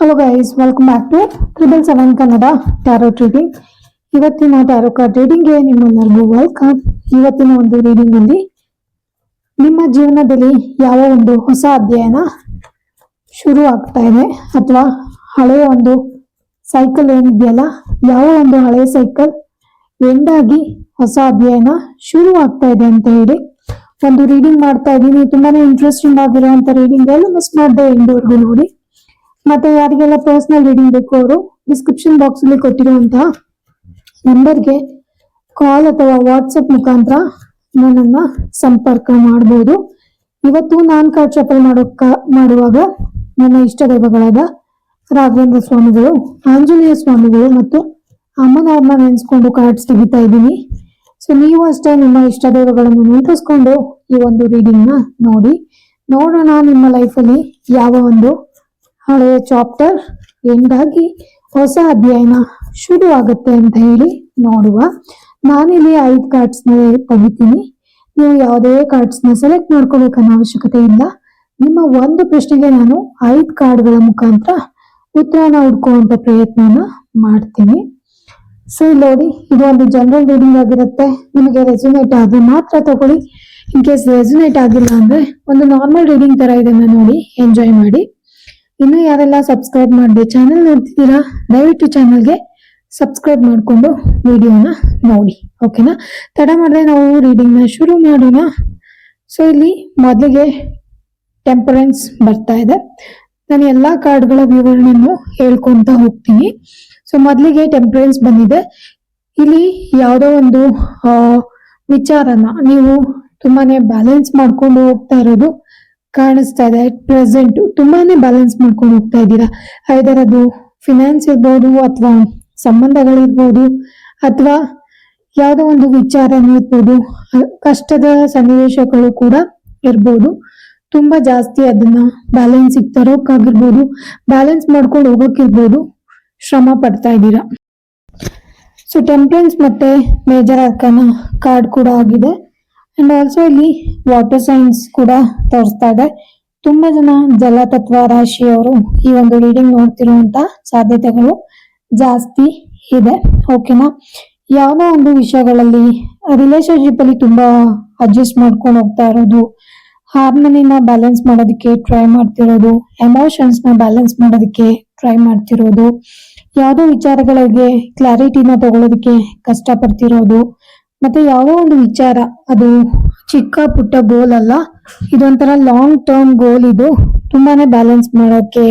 Hello guys welcome back to triple seven Kannada tarot reading ಇವತ್ತಿನ tarot card ರೀಡಿಂಗ್ಗೆ ನಿಮ್ಮೆಲ್ಲರಿಗೂ welcome ಇವತ್ತಿನ ಒಂದು ರೀಡಿಂಗ್ ಅಲ್ಲಿ ನಿಮ್ಮ ಜೀವನದಲ್ಲಿ ಯಾವ ಒಂದು ಹೊಸ ಅಧ್ಯಯನ ಶುರು ಆಗ್ತಾ ಇದೆ ಅಥವಾ ಹಳೆಯ ಒಂದು ಸೈಕಲ್ ಏನಿದೆಯಲ್ಲ, ಯಾವ ಒಂದು ಹಳೆಯ ಸೈಕಲ್ ಎಂಡಾಗಿ ಹೊಸ ಅಧ್ಯಯನ ಶುರು ಆಗ್ತಾ ಇದೆ ಅಂತ ಹೇಳಿ ಒಂದು ರೀಡಿಂಗ್ ಮಾಡ್ತಾ ಇದ್ದೀನಿ. ತುಂಬಾನೇ ಇಂಟ್ರೆಸ್ಟಿಂಗ್ ಆಗಿರುವಂತ ರೀಡಿಂಗ್ ಎಲ್ಲ ಮಿಸ್ ಮಾಡಿದೆ ಎಂಡವರೆಗೂ ನೋಡಿ. ಮತ್ತೆ ಯಾರಿಗೆಲ್ಲ ಪರ್ಸನಲ್ ರೀಡಿಂಗ್ ಬೇಕು ಅವರು ಡಿಸ್ಕ್ರಿಪ್ಷನ್ ಬಾಕ್ಸ್ ಅಲ್ಲಿ ಕೊಟ್ಟಿರುವಂತಹ ನಂಬರ್ಗೆ ಕಾಲ್ ಅಥವಾ ವಾಟ್ಸಪ್ ಮುಖಾಂತರ ನನ್ನನ್ನ ಸಂಪರ್ಕ ಮಾಡಬಹುದು ಇವತ್ತು ನಾನ್ ಕಾರ್ಡ್ ಚಪಲ್ ಮಾಡೋಕ ಮಾಡುವಾಗ ನನ್ನ ಇಷ್ಟ ದೈವಗಳಾದ ರಾಘವೇಂದ್ರ ಸ್ವಾಮಿಗಳು, ಆಂಜನೇಯ ಸ್ವಾಮಿಗಳು ಮತ್ತು ಅಮ್ಮನವ್ರನ್ನ ನೆನೆಸ್ಕೊಂಡು ಕಾರ್ಡ್ಸ್ ತೆಗಿತಾ ಇದ್ದೀನಿ. ಸೊ ನೀವು ಅಷ್ಟೇ ನಿಮ್ಮ ಇಷ್ಟ ದೈವಗಳನ್ನು ನೆನಪಿಸ್ಕೊಂಡು ಈ ಒಂದು ರೀಡಿಂಗ್ನ ನೋಡಿ. ನೋಡೋಣ ನಿಮ್ಮ ಲೈಫಲ್ಲಿ ಯಾವ ಒಂದು ಹಳೆಯ ಚಾಪ್ಟರ್ ಎಂಡಾಗಿ ಹೊಸ ಅಧ್ಯಯನ ಶುರು ಆಗುತ್ತೆ ಅಂತ ಹೇಳಿ ನೋಡುವ. ನಾನಿಲ್ಲಿ ಐದು ಕಾರ್ಡ್ಸ್ನ ತೆಗಿತೀನಿ. ನೀವು ಯಾವುದೇ ಕಾರ್ಡ್ಸ್ನ ಸೆಲೆಕ್ಟ್ ಮಾಡ್ಕೋಬೇಕನ್ನೋ ಅವಶ್ಯಕತೆ ಇಲ್ಲ. ನಿಮ್ಮ ಒಂದು ಪ್ರಶ್ನೆಗೆ ನಾನು ಐದು ಕಾರ್ಡ್ಗಳ ಮುಖಾಂತರ ಉತ್ತರನ ಹುಡ್ಕೋವಂಥ ಪ್ರಯತ್ನನ ಮಾಡ್ತೀನಿ. ಸೊ ಇಲ್ಲಿ ನೋಡಿ, ಇದು ಒಂದು ಜನರಲ್ ರೀಡಿಂಗ್ ಆಗಿರುತ್ತೆ. ನಿಮಗೆ ರೆಸ್ಯುನೇಟ್ ಆದ್ರೆ ಮಾತ್ರ ತಗೊಳ್ಳಿ. ಇನ್ ಕೇಸ್ ರೆಸ್ಯುನೇಟ್ ಆಗಿಲ್ಲ ಅಂದ್ರೆ ಒಂದು ನಾರ್ಮಲ್ ರೀಡಿಂಗ್ ತರ ಇದನ್ನ ನೋಡಿ ಎಂಜಾಯ್ ಮಾಡಿ. ಇನ್ನು ಯಾರೆಲ್ಲ ಸಬ್ಸ್ಕ್ರೈಬ್ ಮಾಡಿದೆ ಚಾನೆಲ್ ನೋಡ್ತಿದ್ದೀರಾ, ದಯವಿಟ್ಟು ಚಾನಲ್ಗೆ ಸಬ್ಸ್ಕ್ರೈಬ್ ಮಾಡಿಕೊಂಡು ವಿಡಿಯೋನ ನೋಡಿ ಓಕೆನಾ ತಡ ಮಾಡದೆ ನಾವು ರೀಡಿಂಗ್ನ ಶುರು ಮಾಡೋಣ. ಸೊ ಇಲ್ಲಿ ಮೊದಲಿಗೆ ಟೆಂಪರೆನ್ಸ್ ಬರ್ತಾ ಇದೆ. ನಾನು ಎಲ್ಲ ಕಾರ್ಡ್ಗಳ ವಿವರಣೆಯನ್ನು ಹೇಳ್ಕೊತಾ ಹೋಗ್ತೀನಿ. ಸೊ ಮೊದಲಿಗೆ ಟೆಂಪರೆನ್ಸ್ ಬಂದಿದೆ. ಇಲ್ಲಿ ಯಾವುದೋ ಒಂದು ವಿಚಾರನ ನೀವು ತುಂಬಾನೇ ಬ್ಯಾಲೆನ್ಸ್ ಮಾಡ್ಕೊಂಡು ಹೋಗ್ತಾ ಇರೋದು. ಕಾಣಿಸ್ತಾ ಇದೆ. ಅಟ್ ಪ್ರೆಸೆಂಟ್ ತುಂಬಾನೇ ಬ್ಯಾಲೆನ್ಸ್ ಮಾಡ್ಕೊಂಡು ಹೋಗ್ತಾ ಇದ್ದೀರಾ? ಐದರ್ ಅದು ಫಿನಾನ್ಸ್ ಇರ್ಬೋದು ಅಥವಾ ಸಂಬಂಧಗಳಿರ್ಬೋದು ಅಥವಾ ಯಾವುದೋ ಒಂದು ವಿಚಾರ ಇರ್ಬೋದು. ಕಷ್ಟದ ಸನ್ನಿವೇಶಗಳು ಕೂಡ ಇರ್ಬೋದು. ತುಂಬಾ ಜಾಸ್ತಿ ಅದನ್ನ ಬ್ಯಾಲೆನ್ಸ್ ತರೋಕ್ಕಾಗಿರ್ಬೋದು ಬ್ಯಾಲೆನ್ಸ್ ಮಾಡ್ಕೊಂಡು ಹೋಗೋಕ್ಕಿರ್ಬೋದು ಶ್ರಮ ಪಡ್ತಾ ಇದ್ದೀರಾ. ಸೊ ಟೆಂಪ್ರೆನ್ಸ್ ಮತ್ತೆ ಮೇಜರ್ ಅರ್ಕನ ಕಾರ್ಡ್ ಕೂಡ ಆಗಿದೆ. ಅಂಡ್ ಆಲ್ಸೋ ಇಲ್ಲಿ ವಾಟರ್ ಸೈನ್ಸ್ ಕೂಡ ತೋರಿಸ್ತಾ ಇದೆ. ತುಂಬಾ ಜನ ಜಲತತ್ವ ರಾಶಿಯವರು ಈ ಒಂದು ರೀಡಿಂಗ್ ನೋಡ್ತಿರುವಂತ ಸಾಧ್ಯತೆಗಳು ಜಾಸ್ತಿ ಇದೆ. ಓಕೆನಾ ಯಾವುದೋ ಒಂದು ವಿಷಯಗಳಲ್ಲಿ ರಿಲೇಶನ್ಶಿಪ್ ಅಲ್ಲಿ ತುಂಬಾ ಅಡ್ಜಸ್ಟ್ ಮಾಡ್ಕೊಂಡು ಹೋಗ್ತಾ ಇರೋದು ಹಾರ್ಮನಿನ ಬ್ಯಾಲೆನ್ಸ್ ಮಾಡೋದಕ್ಕೆ ಟ್ರೈ ಮಾಡ್ತಿರೋದು ಎಮೋಷನ್ಸ್ನ ಬ್ಯಾಲೆನ್ಸ್ ಮಾಡೋದಕ್ಕೆ ಟ್ರೈ ಮಾಡ್ತಿರೋದು, ಯಾವುದೋ ವಿಚಾರಗಳಿಗೆ ಕ್ಲಾರಿಟಿನ ತಗೊಳ್ಳೋದಕ್ಕೆ ಕಷ್ಟ ಪಡ್ತಿರೋದು ಮತ್ತೆ ಯಾವ ಒಂದು ವಿಚಾರ. ಅದು ಚಿಕ್ಕ ಪುಟ್ಟ ಗೋಲ್ ಅಲ್ಲ. ಇದೊಂಥರ ಲಾಂಗ್ ಟರ್ಮ್ ಗೋಲ್ ಇದು. ತುಂಬಾನೇ ಬ್ಯಾಲೆನ್ಸ್ ಮಾಡೋಕೆ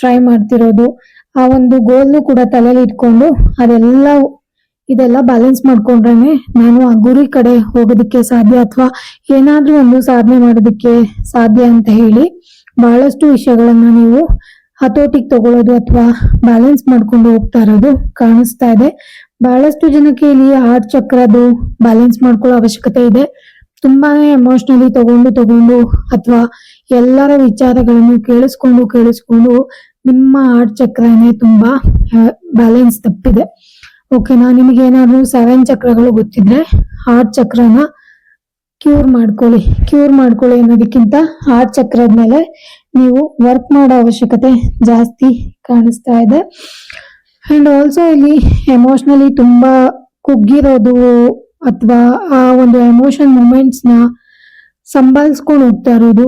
ಟ್ರೈ ಮಾಡ್ತಿರೋದು. ಆ ಒಂದು ಗೋಲ್ನು ಕೂಡ ತಲೆಯಲ್ಲಿ ಇಟ್ಕೊಂಡು ಅದೆಲ್ಲ, ಇದೆಲ್ಲ ಬ್ಯಾಲೆನ್ಸ್ ಮಾಡ್ಕೊಂಡ್ರೇನೆ ನಾನು ಆ ಗುರಿ ಕಡೆ ಹೋಗೋದಕ್ಕೆ ಸಾಧ್ಯ ಅಥವಾ ಏನಾದ್ರೂ ಒಂದು ಸಾಧನೆ ಮಾಡೋದಕ್ಕೆ ಸಾಧ್ಯ ಅಂತ ಹೇಳಿ ಬಹಳಷ್ಟು ವಿಷಯಗಳನ್ನ ನೀವು ಹತೋಟಿಗೆ ತಗೊಳ್ಳೋದು ಅಥವಾ ಬ್ಯಾಲೆನ್ಸ್ ಮಾಡ್ಕೊಂಡು ಹೋಗ್ತಾ ಇರೋದು ಕಾಣಿಸ್ತಾ ಇದೆ. ಬಹಳಷ್ಟು ಜನಕ್ಕೆ ಇಲ್ಲಿ ಹಾರ್ಟ್ ಚಕ್ರದ್ದು ಬ್ಯಾಲೆನ್ಸ್ ಮಾಡ್ಕೊಳ್ಳೋ ಅವಶ್ಯಕತೆ ಇದೆ. ತುಂಬಾನೇ ಎಮೋಷನಲಿ ತಗೊಂಡು ತಗೊಂಡು, ಅಥವಾ ಎಲ್ಲರ ವಿಚಾರಗಳನ್ನು ಕೇಳಿಸ್ಕೊಂಡು ಕೇಳಿಸ್ಕೊಂಡು ನಿಮ್ಮ ಹಾರ್ಟ್ ಚಕ್ರನೇ ತುಂಬಾ ಬ್ಯಾಲೆನ್ಸ್ ತಪ್ಪಿದೆ. ಓಕೆನಾ ನಿಮಗೆ ಏನಾದ್ರು ಸೆವೆನ್ ಚಕ್ರಗಳು ಗೊತ್ತಿದ್ರೆ ಹಾರ್ಟ್ ಚಕ್ರನ ಕ್ಯೂರ್ ಮಾಡ್ಕೊಳ್ಳಿ. ಕ್ಯೂರ್ ಮಾಡ್ಕೊಳ್ಳಿ ಅನ್ನೋದಕ್ಕಿಂತ ಹಾರ್ಟ್ ಚಕ್ರದ ಮೇಲೆ ನೀವು ವರ್ಕ್ ಮಾಡೋ ಅವಶ್ಯಕತೆ ಜಾಸ್ತಿ ಕಾಣಿಸ್ತಾ ಇದೆ. ಅಂಡ್ ಆಲ್ಸೋ ಇಲ್ಲಿ ಎಮೋಷನಲಿ ತುಂಬಾ ಕುಗ್ಗಿರೋದು ಅಥವಾ ಆ ಒಂದು ಎಮೋಷನ್ ಮೂಮೆಂಟ್ಸ್ನ ಸಂಭಾಳಿಸ್ಕೊಂಡು ಹೋಗ್ತಾ ಇರೋದು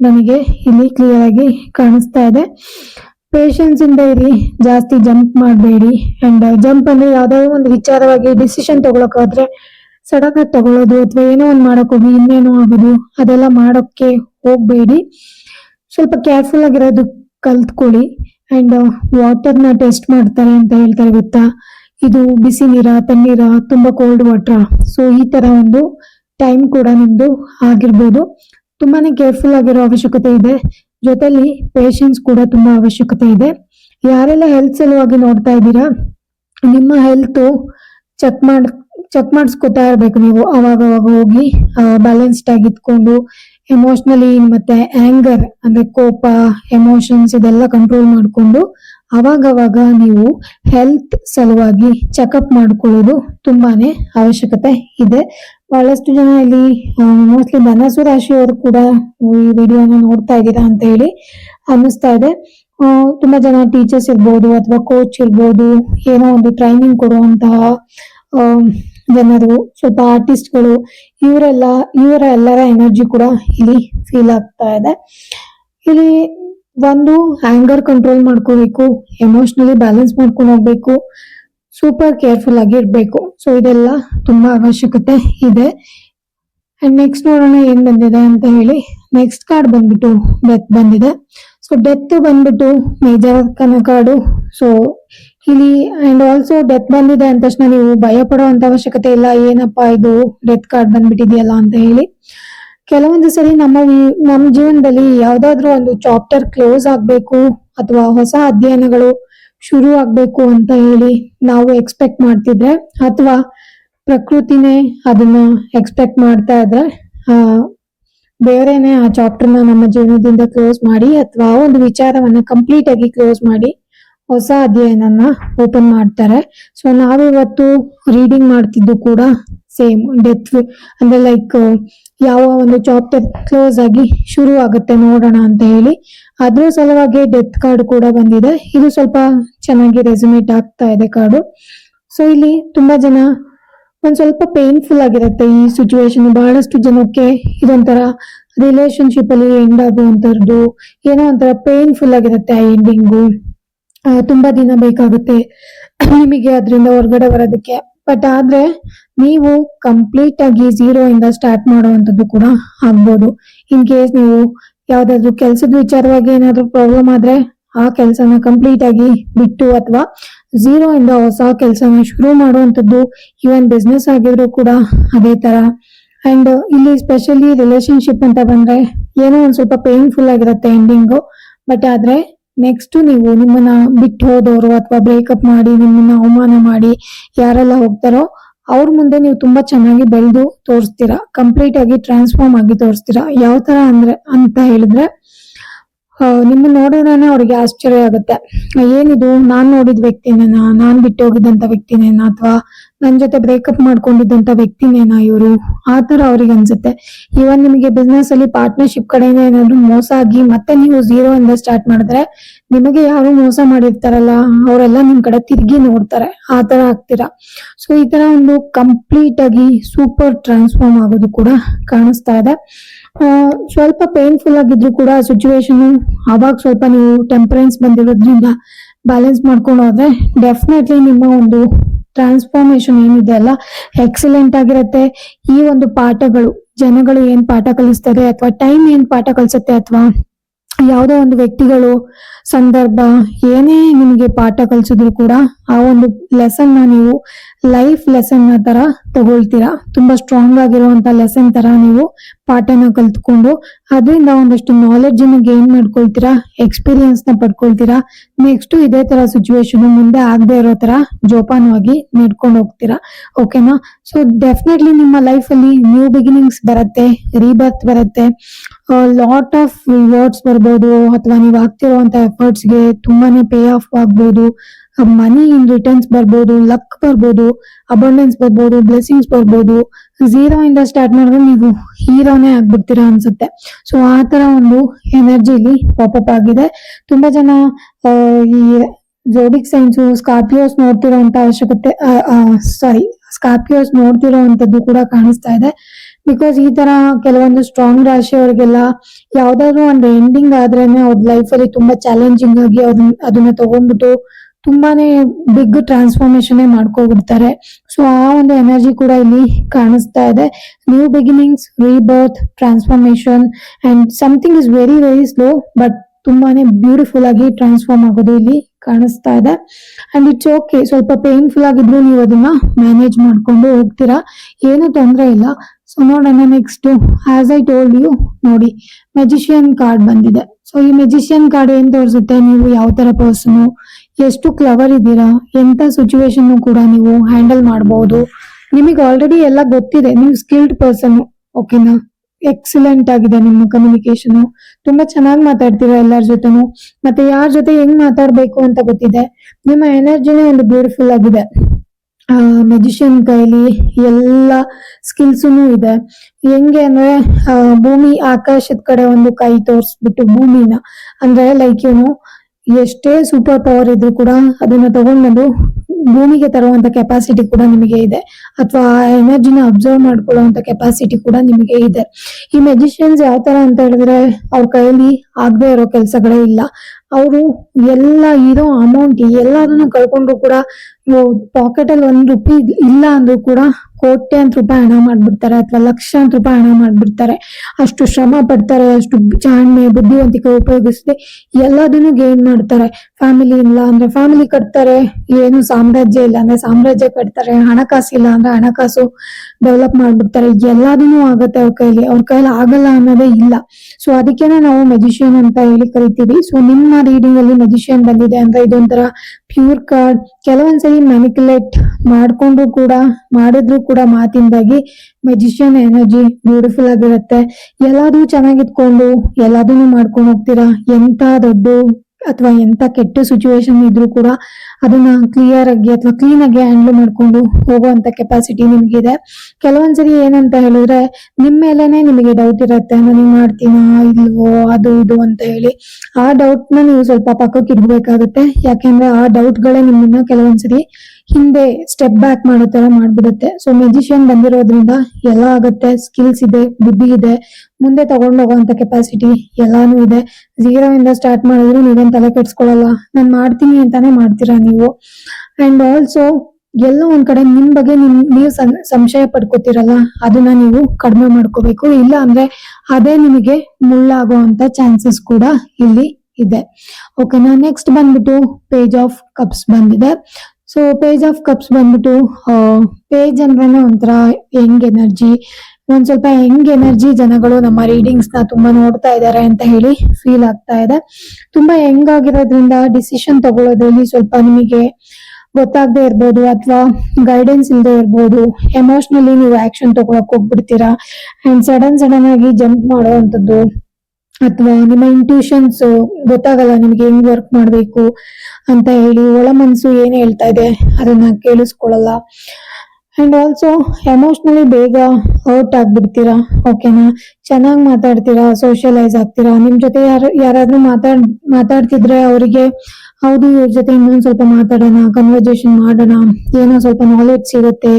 ನನಗೆ ಇಲ್ಲಿ ಕ್ಲಿಯರ್ ಆಗಿ ಕಾಣಿಸ್ತಾ ಇದೆ. ಪೇಷನ್ಸ್ ಇಂದ ಇರಿ, ಜಾಸ್ತಿ ಜಂಪ್ ಮಾಡಬೇಡಿ. ಅಂಡ್ ಜಂಪ್ ಅಂದ್ರೆ ಯಾವ್ದಾದ್ರು ಒಂದು ವಿಚಾರವಾಗಿ ಡಿಸಿಷನ್ ತಗೊಳಕಾದ್ರೆ ಸಡನ್ ಆಗಿ ತಗೊಳ್ಳೋದು ಅಥವಾ ಏನೋ ಒಂದು ಮಾಡಕ್ ಹೋಗಿ, ಇನ್ನೇನೋ ಆಗೋದು, ಅದೆಲ್ಲ ಮಾಡೋಕ್ಕೆ ಹೋಗ್ಬೇಡಿ. ಸ್ವಲ್ಪ ಕೇರ್ಫುಲ್ ಆಗಿರೋದು ಕಲ್ತ್ಕೊಳ್ಳಿ. ಅಂಡ್ ವಾಟರ್ನ ಟೆಸ್ಟ್ ಮಾಡ್ತಾರೆ ಅಂತ ಹೇಳ್ತಾರೆ ಗೊತ್ತಾ? ಇದು ಬಿಸಿ ನೀರ, ತಣ್ಣೀರ, ತುಂಬಾ ಕೋಲ್ಡ್ ವಾಟರ್ ಸೊ ಈ ತರ ಒಂದು ಟೈಮ್ ಕೂಡ ನಿಮ್ದು ಆಗಿರ್ಬೋದು. ತುಂಬಾನೇ ಕೇರ್ಫುಲ್ ಆಗಿರೋ ಅವಶ್ಯಕತೆ ಇದೆ. ಜೊತೆಲಿ ಪೇಷನ್ಸ್ ಕೂಡ ತುಂಬಾ ಅವಶ್ಯಕತೆ ಇದೆ. ಯಾರೆಲ್ಲ ಹೆಲ್ತ್ ಸಲುವಾಗಿ ನೋಡ್ತಾ ಇದ್ದೀರಾ, ನಿಮ್ಮ ಹೆಲ್ತ್ ಚೆಕ್ ಮಾಡ್ ಚೆಕ್ ಮಾಡಿಸ್ಕೊತಾ ಇರಬೇಕು ನೀವು. ಅವಾಗ ಅವಾಗ ಹೋಗಿ ಬ್ಯಾಲೆನ್ಸ್ಡ್ ಆಗಿ ಇಟ್ಕೊಂಡು ಎಮೋಷನಲಿ ಮತ್ತೆ ಆಂಗರ್ ಅಂದ್ರೆ ಕೋಪ ಎಮೋಷನ್ಸ್ ಇದೆಲ್ಲ ಕಂಟ್ರೋಲ್ ಮಾಡಿಕೊಂಡು ಅವಾಗವಾಗ ನೀವು ಹೆಲ್ತ್ ಸಲುವಾಗಿ ಚೆಕಪ್ ಮಾಡ್ಕೊಳ್ಳೋದು ತುಂಬಾನೇ ಅವಶ್ಯಕತೆ ಇದೆ. ಬಹಳಷ್ಟು ಜನ ಇಲ್ಲಿ ಮೋಸ್ಟ್ಲಿ ಧನಸು ರಾಶಿಯವರು ಕೂಡ ಈ ವಿಡಿಯೋನ ನೋಡ್ತಾ ಇದ್ದೀರಾ ಅಂತ ಹೇಳಿ ಅನ್ನಿಸ್ತಾ ಇದೆ. ತುಂಬಾ ಜನ ಟೀಚರ್ಸ್ ಇರ್ಬೋದು ಅಥವಾ ಕೋಚ್ ಇರ್ಬೋದು, ಏನೋ ಒಂದು ಟ್ರೈನಿಂಗ್ ಕೊಡುವಂತಹ ಜನರು, ಸ್ವಲ್ಪ ಆರ್ಟಿಸ್ಟ್ಗಳು ಇವರೆಲ್ಲ, ಇವರ ಎಲ್ಲರ ಎನರ್ಜಿ ಕೂಡ ಇಲ್ಲಿ ಫೀಲ್ ಆಗ್ತಾ ಇದೆ. ಇಲ್ಲಿ ಒಂದು ಆಂಗರ್ ಕಂಟ್ರೋಲ್ ಮಾಡ್ಕೋಬೇಕು ಎಮೋಷನಲಿ ಬ್ಯಾಲೆನ್ಸ್ ಮಾಡ್ಕೊಂಡು ಹೋಗ್ಬೇಕು ಸೂಪರ್ ಕೇರ್ಫುಲ್ ಆಗಿ ಇರ್ಬೇಕು. ಸೊ ಇದೆಲ್ಲ ತುಂಬಾ ಅವಶ್ಯಕತೆ ಇದೆ. ಅಂಡ್ ನೆಕ್ಸ್ಟ್ ನೋಡೋಣ ಏನ್ ಬಂದಿದೆ ಅಂತ ಹೇಳಿ. ನೆಕ್ಸ್ಟ್ ಕಾರ್ಡ್ ಬಂದ್ಬಿಟ್ಟು ಡೆತ್ ಬಂದಿದೆ. ಸೊ ಡೆತ್ ಬಂದ್ಬಿಟ್ಟು ಮೇಜರ್ ಕನ ಕಾರ್ಡು ಸೊ ಇಲ್ಲಿ ಅಂಡ್ ಆಲ್ಸೋ ಡೆತ್ ಬಂದಿದೆ ಅಂದ ತಕ್ಷಣ ನೀವು ಭಯ ಪಡುವಂತ ಅವಶ್ಯಕತೆ ಇಲ್ಲ. ಏನಪ್ಪಾ ಇದು? ಡೆತ್ ಕಾರ್ಡ್ ಬಂದ್ಬಿಟ್ಟಿದೆಯಲ್ಲ ಅಂತ ಹೇಳಿ. ಕೆಲವೊಂದು ಸರಿ ನಮ್ಮ ನಮ್ಮ ಜೀವನದಲ್ಲಿ ಯಾವ್ದಾದ್ರು ಒಂದು ಚಾಪ್ಟರ್ ಕ್ಲೋಸ್ ಆಗ್ಬೇಕು ಅಥವಾ ಹೊಸ ಅಧ್ಯಯನಗಳು ಶುರು ಆಗ್ಬೇಕು ಅಂತ ಹೇಳಿ ನಾವು ಎಕ್ಸ್ಪೆಕ್ಟ್ ಮಾಡ್ತಿದ್ರೆ ಅಥವಾ ಪ್ರಕೃತಿನೇ ಅದನ್ನ ಎಕ್ಸ್ಪೆಕ್ಟ್ ಮಾಡ್ತಾ ಇದ್ರೆ, ಆ, ಬೇರೆನೆ ಆ ಚಾಪ್ಟರ್ನ ನಮ್ಮ ಜೀವನದಿಂದ ಕ್ಲೋಸ್ ಮಾಡಿ ಅಥವಾ ಒಂದು ವಿಚಾರವನ್ನ ಕಂಪ್ಲೀಟ್ ಆಗಿ ಕ್ಲೋಸ್ ಮಾಡಿ ಹೊಸ ಅಧ್ಯಯನನ ಓಪನ್ ಮಾಡ್ತಾರೆ. ಸೊ ನಾವಿವತ್ತು ರೀಡಿಂಗ್ ಮಾಡ್ತಿದ್ದು ಕೂಡ ಸೇಮ್ ಡೆತ್ ಅಂದ್ರೆ ಲೈಕ್ ಯಾವ ಒಂದು ಚಾಪ್ಟರ್ ಕ್ಲೋಸ್ ಆಗಿ ಶುರು ಆಗುತ್ತೆ ನೋಡೋಣ ಅಂತ ಹೇಳಿ. ಅದ್ರ ಸಲುವಾಗಿ ಡೆತ್ ಕಾರ್ಡ್ ಕೂಡ ಬಂದಿದೆ. ಇದು ಸ್ವಲ್ಪ ಚೆನ್ನಾಗಿ ರೆಸುಮೇಟ್ ಆಗ್ತಾ ಇದೆ ಕಾರ್ಡು ಸೊ ಇಲ್ಲಿ ತುಂಬಾ ಜನ ಒಂದ್ ಸ್ವಲ್ಪ ಪೇನ್ಫುಲ್ ಆಗಿರುತ್ತೆ ಈ ಸಿಚುವೇಶನ್ ಬಹಳಷ್ಟು ಜನಕ್ಕೆ ಇದೊಂಥರ ರಿಲೇಶನ್ಶಿಪ್ ಅಲ್ಲಿ ಎಂಡ್ ಆಗುವಂತದ್ದು ಏನೋ ಒಂಥರ ಪೇನ್ಫುಲ್ ಆಗಿರುತ್ತೆ ಆ ಎಂಡಿಂಗು ತುಂಬಾ ದಿನ ಬೇಕಾಗುತ್ತೆ. ನಿಮಗೆ ಅದರಿಂದ ಹೊರಗಡೆ ಬರೋದಕ್ಕೆ. ಬಟ್ ಆದ್ರೆ ನೀವು ಕಂಪ್ಲೀಟ್ ಆಗಿ ಝೀರೋ ಇಂದ ಸ್ಟಾರ್ಟ್ ಮಾಡುವಂತದ್ದು ಕೂಡ ಆಗ್ಬೋದು. ಇನ್ ಕೇಸ್ ನೀವು ಯಾವ್ದಾದ್ರು ಕೆಲ್ಸದ ವಿಚಾರವಾಗಿ ಏನಾದ್ರು ಪ್ರಾಬ್ಲಮ್ ಆದ್ರೆ ಆ ಕೆಲಸನ ಕಂಪ್ಲೀಟ್ ಆಗಿ ಬಿಟ್ಟು ಅಥವಾ ಝೀರೋ ಇಂದ ಹೊಸ ಕೆಲಸನ ಶುರು ಮಾಡುವಂತದ್ದು ಈವನ್ ಬಿಸ್ನೆಸ್ ಆಗಿದ್ರು ಕೂಡ ಅದೇ ತರ. ಅಂಡ್ ಇಲ್ಲಿ ಸ್ಪೆಷಲಿ ರಿಲೇಶನ್ಶಿಪ್ ಅಂತ ಬಂದ್ರೆ ಏನೋ ಒಂದ್ ಸ್ವಲ್ಪ ಪೇನ್ಫುಲ್ ಆಗಿರುತ್ತೆ ಎಂಡಿಂಗು ಬಟ್ ಆದ್ರೆ ನೆಕ್ಸ್ಟ್ ನೀವು ನಿಮ್ಮನ್ನ ಬಿಟ್ಟು ಹೋದವರು ಅಥವಾ ಬ್ರೇಕಪ್ ಮಾಡಿ ನಿಮ್ಮನ್ನ ಅವಮಾನ ಮಾಡಿ ಯಾರೆಲ್ಲ ಹೋಗ್ತಾರೋ ಅವ್ರ ಮುಂದೆ ನೀವು ತುಂಬಾ ಚೆನ್ನಾಗಿ ಬೆಳೆದು ತೋರಿಸ್ತೀರಾ ಕಂಪ್ಲೀಟ್ ಆಗಿ ಟ್ರಾನ್ಸ್ಫಾರ್ಮ್ ಆಗಿ ತೋರಿಸ್ತೀರಾ, ಯಾವ ತರ ಅಂದ್ರೆ ಅಂತ ಹೇಳಿದ್ರೆ ನಿಮ್ಮ ನೋಡಿದ್ರೇನೆ ಅವ್ರಿಗೆ ಆಶ್ಚರ್ಯ ಆಗುತ್ತೆ. ಏನಿದು, ನಾನ್ ನೋಡಿದ ವ್ಯಕ್ತಿನೇನಾ ನಾನ್ ಬಿಟ್ಟು ಹೋಗಿದ್ದಂತ ವ್ಯಕ್ತಿನೇನಾ ಅಥವಾ ನನ್ ಜೊತೆ ಬ್ರೇಕಪ್ ಮಾಡ್ಕೊಂಡಿದ್ದಂತ ವ್ಯಕ್ತಿನೇನಾ ಇವರು? ಆತರ ತರ ಅವ್ರಿಗೆ ಅನ್ಸುತ್ತೆ. ಇವನ್ ನಿಮಗೆ ಬಿಸ್ನೆಸ್ ಅಲ್ಲಿ ಪಾರ್ಟ್ನರ್ಶಿಪ್ ಕಡೆಯಿಂದ ಏನಾದ್ರು ಮೋಸ ಆಗಿ ಮತ್ತೆ ನೀವು ಝೀರೋ ಇಂದ ಸ್ಟಾರ್ಟ್ ಮಾಡಿದ್ರೆ ನಿಮಗೆ ಯಾರು ಮೋಸ ಮಾಡಿರ್ತಾರಲ್ಲ, ಅವರೆಲ್ಲ ನಿಮ್ ಕಡೆ ತಿರುಗಿ ನೋಡ್ತಾರೆ. ಆತರ ತರ ಆಗ್ತೀರಾ? ಸೊ ಈ ತರ ಒಂದು ಕಂಪ್ಲೀಟ್ ಆಗಿ ಸೂಪರ್ ಟ್ರಾನ್ಸ್ಫಾರ್ಮ್ ಆಗೋದು ಕೂಡ ಕಾಣಿಸ್ತಾ ಇದೆ. ಸ್ವಲ್ಪ ಪೇನ್ಫುಲ್ ಆಗಿದ್ರು ಕೂಡ ಸಿಚುವೇಶನ್ ಅವಾಗ ಸ್ವಲ್ಪ ನೀವು ಟೆಂಪರೆನ್ಸ್ ಬಂದಿರೋದ್ರಿಂದ ಬ್ಯಾಲೆನ್ಸ್ ಮಾಡ್ಕೊಂಡು ಹೋದ್ರೆ ಡೆಫಿನೆಟ್ಲಿ ನಿಮ್ಮ ಒಂದು ಟ್ರಾನ್ಸ್ಫಾರ್ಮೇಶನ್ ಏನಿದೆ ಅಲ್ಲ ಎಕ್ಸಲೆಂಟ್ ಆಗಿರುತ್ತೆ. ಈ ಒಂದು ಪಾಠಗಳು, ಜನಗಳು ಏನ್ ಪಾಠ ಕಲಿಸ್ತಾರೆ ಅಥವಾ ಟೈಮ್ ಏನ್ ಪಾಠ ಕಲಿಸುತ್ತೆ ಅಥವಾ ಯಾವುದೋ ಒಂದು ವ್ಯಕ್ತಿಗಳು ಸಂದರ್ಭ, ಏನೇ ನಿಮಗೆ ಪಾಠ ಕಲಿಸಿದ್ರು ಕೂಡ ಆ ಒಂದು ಲೆಸನ್ನ ನೀವು ಲೈಫ್ ಲೆಸನ್ನ ತರ ತಗೊಳ್ತೀರಾ. ತುಂಬಾ ಸ್ಟ್ರಾಂಗ್ ಆಗಿರುವಂತ ಲೆಸನ್ ತರ ನೀವು ಪಾಠನ ಕಲ್ತ್ಕೊಂಡು ಅದರಿಂದ ಒಂದಷ್ಟು ನಾಲೆಡ್ಜ್ನ ಗೇನ್ ಮಾಡ್ಕೊಳ್ತೀರಾ ಎಕ್ಸ್ಪೀರಿಯನ್ಸ್ನ ಪಡ್ಕೊಳ್ತೀರಾ ನೆಕ್ಸ್ಟ್ ಇದೇ ತರ ಸಿಚುವೇಶನ್ ಮುಂದೆ ಆಗದೆ ಇರೋ ತರ ಜೋಪಾನವಾಗಿ ನಡ್ಕೊಂಡು ಹೋಗ್ತೀರಾ. ಓಕೆನಾ ಸೊ ಡೆಫಿನೆಟ್ಲಿ ನಿಮ್ಮ ಲೈಫ್ ಅಲ್ಲಿ ನ್ಯೂ ಬಿಗಿನಿಂಗ್ಸ್ ಬರುತ್ತೆ ರೀಬರ್ತ್ ಬರುತ್ತೆ. ಲಾಟ್ ಆಫ್ ರಿವಾರ್ಡ್ಸ್ ಬರ್ಬೋದು ಅಥವಾ ನೀವು ಆಗ್ತಿರುವಂತ ಎಫರ್ಟ್ಸ್ಗೆ ತುಂಬಾನೇ ಪೇ ಆಫ್ ಆಗ್ಬೋದು. ಮನಿ ಇನ್ ರಿಟರ್ನ್ಸ್ ಬರ್ಬೋದು ಲಕ್ ಬರ್ಬೋದು ಅಬಂಡೆನ್ಸ್ ಬರ್ಬೋದು ಬ್ಲೆಸ್ಸಿಂಗ್ಸ್ ಬರ್ಬೋದು. ಝೀರೋ ಇಂದ ಸ್ಟಾರ್ಟ್ ಮಾಡಿದ್ರೆ ನೀವು ಹೀರೋನೇ ಆಗ್ಬಿಡ್ತೀರಾ ಅನ್ಸುತ್ತೆ. ಸೊ ಆ ತರ ಒಂದು ಎನರ್ಜಿಲಿ ಪಾಪಪ್ ಆಗಿದೆ. ತುಂಬಾ ಜನ ಈ ಜೋಡಿಕ್ ಸೈನ್ಸ್ ಸ್ಕಾರ್ಪಿಯೋಸ್ ನೋಡ್ತಿರೋ ಅಂತ ಅವಶ್ಯಕತೆ ಸಾರಿ ಸ್ಕಾರ್ಪಿಯೋಸ್ ನೋಡ್ತಿರೋಂಥದ್ದು ಕೂಡ ಕಾಣಿಸ್ತಾ ಇದೆ. ಬಿಕಾಸ್ ಈ ತರ ಕೆಲವೊಂದು ಸ್ಟ್ರಾಂಗ್ ರಾಶಿಯವರಿಗೆಲ್ಲ ಯಾವ್ದಾದ್ರು ಒಂದು ಎಂಡಿಂಗ್ ಆದ್ರೇನೆ ಅವ್ರ ಲೈಫ್ ಅಲ್ಲಿ ತುಂಬಾ ಚಾಲೆಂಜಿಂಗ್ ಆಗಿ ಅದನ್ನ ಅದನ್ನ ತಗೊಂಡ್ಬಿಟ್ಟು ತುಂಬಾನೇ ಬಿಗ್ ಟ್ರಾನ್ಸ್ಫಾರ್ಮೇಶನ್ ಮಾಡ್ಕೊಬಿಡ್ತಾರೆ. ಸೊ ಆ ಒಂದು ಎನರ್ಜಿ ಕೂಡ ಇಲ್ಲಿ ಕಾಣಿಸ್ತಾ ಇದೆ. New beginnings rebirth transformation and something is very very slow but ತುಂಬಾನೇ ಬ್ಯೂಟಿಫುಲ್ ಆಗಿ ಟ್ರಾನ್ಸ್ಫಾರ್ಮ್ ಆಗೋದು ಇಲ್ಲಿ ಕಾಣಿಸ್ತಾ ಇದೆ. ಅಂಡ್ ಇಟ್ಸ್ ಓಕೆ ಸ್ವಲ್ಪ ಪೇನ್ಫುಲ್ ಆಗಿದ್ರು ನೀವು ಅದನ್ನ ಮ್ಯಾನೇಜ್ ಮಾಡ್ಕೊಂಡು ಹೋಗ್ತೀರಾ. ಏನು ತೊಂದರೆ ಇಲ್ಲ. ಸೊ ನೋಡೋಣ next as I told you ನೋಡಿ ಮೆಜಿಷಿಯನ್ ಕಾರ್ಡ್ ಬಂದಿದೆ. ಸೊ ಈ ಮೆಜಿಷಿಯನ್ ಕಾರ್ಡ್ ಏನ್ ತೋರಿಸುತ್ತೆ? ನೀವು ಯಾವ ತರ ಪರ್ಸನ್ ಎಷ್ಟು ಕ್ಲವರ್ ಇದ್ದೀರಾ, ಎಂತ ಸಿಚುವೇಶನ್ ಕೂಡ ನೀವು ಹ್ಯಾಂಡಲ್ ಮಾಡಬಹುದು ನಿಮಗೆ ಆಲ್ರೆಡಿ ಎಲ್ಲ ಗೊತ್ತಿದೆ. ನೀವು ಸ್ಕಿಲ್ಡ್ ಪರ್ಸನ್ ಓಕೆನಾ ಎಕ್ಸಲೆಂಟ್ ಆಗಿದೆ ನಿಮ್ಮ ಕಮ್ಯುನಿಕೇಶನ್ ತುಂಬಾ ಚೆನ್ನಾಗಿ ಮಾತಾಡ್ತೀರಾ ಎಲ್ಲರ ಜೊತೆನು. ಮತ್ತೆ ಯಾರ ಜೊತೆ ಹೆಂಗ್ ಮಾತಾಡ್ಬೇಕು ಅಂತ ಗೊತ್ತಿದೆ? ನಿಮ್ಮ ಎನರ್ಜಿನೇ ಒಂದು ಬ್ಯೂಟಿಫುಲ್ ಆಗಿದೆ. ಮೆಜಿಷಿಯನ್ ಕೈಲಿ ಎಲ್ಲ ಸ್ಕಿಲ್ಸುನು ಇದೆ. ಹೆಂಗೆ ಅಂದ್ರೆ ಭೂಮಿ ಆಕಾಶದ ಕಡೆ ಒಂದು ಕೈ ತೋರಿಸ್ಬಿಟ್ಟು ಭೂಮಿನ, ಅಂದ್ರೆ ಲೈಕ್ ಏನು ಎಷ್ಟೇ ಸೂಪರ್ ಪವರ್ ಇದ್ರೂ ಕೂಡ ಅದನ್ನ ತಗೊಂಡ್ಬಂದು ಭೂಮಿಗೆ ತರುವಂತ ಕೆಪಾಸಿಟಿ ಕೂಡ ನಿಮಗೆ ಇದೆ. ಅಥವಾ ಆ ಎನರ್ಜಿನ ಅಬ್ಸರ್ವ್ ಮಾಡ್ಕೊಳ್ಳುವಂತ ಕೆಪಾಸಿಟಿ ಕೂಡ ನಿಮಗೆ ಇದೆ. ಈ ಮೆಜಿಷಿಯನ್ಸ್ ಯಾವ ತರ ಅಂತ ಹೇಳಿದ್ರೆ, ಅವ್ರ ಕೈಯಲ್ಲಿ ಆಗದೆ ಇರೋ ಕೆಲಸಗಳೇ ಇಲ್ಲ. ಅವರು ಎಲ್ಲ ಇರೋ ಅಮೌಂಟ್ ಎಲ್ಲದನ್ನು ಕಳ್ಕೊಂಡ್ರು ಕೂಡ ಪಾಕೆಟ್ ಅಲ್ಲಿ ಒಂದ್ ರೂಪಾಯಿ ಇಲ್ಲ ಅಂದ್ರೂ ಕೂಡ ಕೋಟ್ಯಾಂತರ ರೂಪಾಯಿ ಹಣ ಮಾಡ್ಬಿಡ್ತಾರೆ ಅಥವಾ ಲಕ್ಷಾಂತರ ರೂಪಾಯಿ ಹಣ ಮಾಡ್ಬಿಡ್ತಾರೆ. ಅಷ್ಟು ಶ್ರಮ ಪಡ್ತಾರೆ, ಅಷ್ಟು ಜಾಣ್ಮೆ, ಬುದ್ಧಿವಂತಿಕೆ ಉಪಯೋಗಿಸದೆ ಎಲ್ಲದನ್ನು ಗೇನ್ ಮಾಡ್ತಾರೆ. ಫ್ಯಾಮಿಲಿ ಇಲ್ಲ ಅಂದ್ರೆ ಫ್ಯಾಮಿಲಿ ಕಟ್ತಾರೆ, ಏನು ಸಾಮ್ರಾಜ್ಯ ಇಲ್ಲ ಅಂದ್ರೆ ಸಾಮ್ರಾಜ್ಯ ಕಟ್ತಾರೆ, ಹಣಕಾಸು ಇಲ್ಲ ಅಂದ್ರೆ ಹಣಕಾಸು ಡೆವಲಪ್ ಮಾಡ್ಬಿಡ್ತಾರೆ. ಎಲ್ಲದನ್ನು ಆಗುತ್ತೆ ಅವ್ರ ಕೈಲಿ ಅವ್ರ ಕೈಲಿ ಆಗಲ್ಲ ಅನ್ನೋದೇ ಇಲ್ಲ. ಸೊ ಅದಕ್ಕೇನೆ ನಾವು ಮೆಜಿಷಿಯನ್ ಅಂತ ಹೇಳಿ ಕರಿತೀವಿ. ಸೊ ನಿಮ್ಮ ರೀಡಿಂಗ್ ಅಲ್ಲಿ ಮೆಜಿಷಿಯನ್ ಬಂದಿದೆ ಅಂದ್ರೆ ಇದೊಂಥರ ಪ್ಯೂರ್ ಕಾರ್ಡ್ ಕೆಲವೊಂದ್ಸಲಿ ಮ್ಯಾನಿಕ್ಯುಲೇಟ್ ಮಾಡ್ಕೊಂಡು ಕೂಡ, ಮಾಡಿದ್ರು ಕೂಡ ಮಾತಿಂದಾಗಿ ಮೆಜಿಷಿಯನ್ ಎನರ್ಜಿ ಬ್ಯೂಟಿಫುಲ್ ಆಗಿರುತ್ತೆ. ಎಲ್ಲಾದ್ರೂ ಚೆನ್ನಾಗಿತ್ಕೊಂಡು ಎಲ್ಲದನ್ನು ಮಾಡ್ಕೊಂಡು ಹೋಗ್ತೀರಾ? ಎಂತ ದೊಡ್ಡ ಅಥವಾ ಎಂತ ಕೆಟ್ಟ ಸಿಚುವೇಶನ್ ಇದ್ರೂ ಕೂಡ ಅದನ್ನ ಕ್ಲಿಯರ್ ಆಗಿ ಅಥವಾ ಕ್ಲೀನ್ ಆಗಿ ಹ್ಯಾಂಡಲ್ ಮಾಡ್ಕೊಂಡು ಹೋಗುವಂತ ಕೆಪಾಸಿಟಿ ನಿಮಗಿದೆ. ಕೆಲವೊಂದ್ಸರಿ ಏನಂತ ಹೇಳಿದ್ರೆ ನಿಮ್ಮ ಮೇಲೆನೆ ನಿಮಗೆ ಡೌಟ್ ಇರುತ್ತೆ ನಾನು ಮಾಡ್ತೀನಾ? ಇಲ್ವೋ? ಅದು, ಇದು ಅಂತ ಹೇಳಿ. ಆ ಡೌಟ್ನ ನೀವು ಸ್ವಲ್ಪ ಪಕ್ಕಕ್ಕೆ ಇಡ್ಬೇಕಾಗುತ್ತೆ ಯಾಕೆಂದ್ರೆ ಆ ಡೌಟ್ ಗಳೇ ನಿಮ್ಮನ್ನ ಕೆಲವೊಂದ್ಸರಿ ಹಿಂದೆ ಸ್ಟೆಪ್ ಬ್ಯಾಕ್ ಮಾಡೋ ತರ ಮಾಡ್ಬಿಡುತ್ತೆ. ಸೊ ಮೆಜಿಷಿಯನ್ ಬಂದಿರೋದ್ರಿಂದ ಎಲ್ಲ ಆಗತ್ತೆ ಸ್ಕಿಲ್ಸ್ ಇದೆ, ಬುದ್ಧಿ ಇದೆ. ಮುಂದೆ ತಗೊಂಡು ಹೋಗುವಂತ ಕೆಪಾಸಿಟಿ ಎಲ್ಲಾನು ಇದೆ. ಝೀರೋ ಇಂದ ಸ್ಟಾರ್ಟ್ ಮಾಡಿದ್ರು ನೀವೇನ್ ತಲೆ ಕೆಡ್ಸ್ಕೊಳಲ್ಲ. ನಾನ್ ಮಾಡ್ತೀನಿ ಅಂತಾನೆ ಮಾಡ್ತೀರಾ ನೀವು? ಅಂಡ್ ಆಲ್ಸೋ ಎಲ್ಲೋ ಒಂದ್ ಕಡೆ ನಿಮ್ ಬಗ್ಗೆ ನಿಮ್, ನೀವು ಸಂಶಯ ಪಡ್ಕೋತಿರಲ್ಲ, ಅದನ್ನ ನೀವು ಕಡಿಮೆ ಮಾಡ್ಕೋಬೇಕು. ಇಲ್ಲ ಅಂದ್ರೆ ಅದೇ ನಿಮಗೆ ಮುಳ್ಳಾಗುವಂತ ಚಾನ್ಸಸ್ ಕೂಡ ಇಲ್ಲಿ ಇದೆ. ಓಕೆನಾ ನೆಕ್ಸ್ಟ್ ಬಂದ್ಬಿಟ್ಟು ಪೇಜ್ ಆಫ್ ಕಪ್ಸ್ ಬಂದಿದೆ. ಸೊ ಪೇಜ್ ಆಫ್ ಕಪ್ಸ್ ಬಂದ್ಬಿಟ್ಟು ಪೇಜ್ ಅಂದ್ರೇನೆ ಒಂಥರ ಹೆಂಗ್ ಎನರ್ಜಿ ಒಂದ್ ಸ್ವಲ್ಪ ಹೆಂಗ್ ಎನರ್ಜಿ ಜನಗಳು ನಮ್ಮ ರೀಡಿಂಗ್ಸ್ನ ತುಂಬಾ ನೋಡ್ತಾ ಇದ್ದಾರೆ ಅಂತ ಹೇಳಿ ಫೀಲ್ ಆಗ್ತಾ ಇದೆ. ತುಂಬಾ ಹೆಂಗ್ ಆಗಿರೋದ್ರಿಂದ ಡಿಸಿಷನ್ ತಗೊಳ್ಳೋದ್ರಲ್ಲಿ ಸ್ವಲ್ಪ ನಿಮಗೆ ಗೊತ್ತಾಗದೆ ಇರ್ಬೋದು ಅಥವಾ ಗೈಡೆನ್ಸ್ ಇಲ್ಲದೆ ಇರ್ಬೋದು ಎಮೋಷನಲಿ ನೀವು ಆಕ್ಷನ್ ತಗೊಳಕ್ ಹೋಗ್ಬಿಡ್ತೀರಾ? ಅಂಡ್ ಸಡನ್ ಸಡನ್ ಆಗಿ ಜಂಪ್ ಮಾಡುವಂತದ್ದು ಅಥವಾ ನಿಮ್ಮ ಇಂಟ್ಯೂಷನ್ಸ್ ಗೊತ್ತಾಗಲ್ಲ ನಿಮ್ಗೆ ಹೆಂಗ್ ವರ್ಕ್ ಮಾಡ್ಬೇಕು ಅಂತ ಹೇಳಿ, ಒಳ ಮನಸ್ಸು ಏನ್ ಹೇಳ್ತಾ ಇದೆ ಅದನ್ನ ಕೇಳಿಸ್ಕೊಳಲ್ಲ ಅಂಡ್ ಆಲ್ಸೋ ಎಮೋಷ್ನಲಿ ಬೇಗ ಔಟ್ ಆಗ್ಬಿಡ್ತೀರಾ? ಓಕೆನಾ ಚೆನ್ನಾಗಿ ಮಾತಾಡ್ತೀರಾ? ಸೋಷಿಯಲೈಸ್ ಆಗ್ತೀರಾ? ನಿಮ್ ಜೊತೆ ಯಾರು, ಯಾರಾದ್ರೂ ಮಾತಾಡ್, ಮಾತಾಡ್ತಿದ್ರೆ ಅವರಿಗೆ ಹೌದು, ಇವ್ರ ಜೊತೆ ಇನ್ನೊಂದ್ ಸ್ವಲ್ಪ ಮಾತಾಡೋಣ ಕನ್ವರ್ಸೇಷನ್ ಮಾಡೋಣ, ಏನೋ ಸ್ವಲ್ಪ ನಾಲೆಡ್ಜ್ ಸಿಗುತ್ತೆ,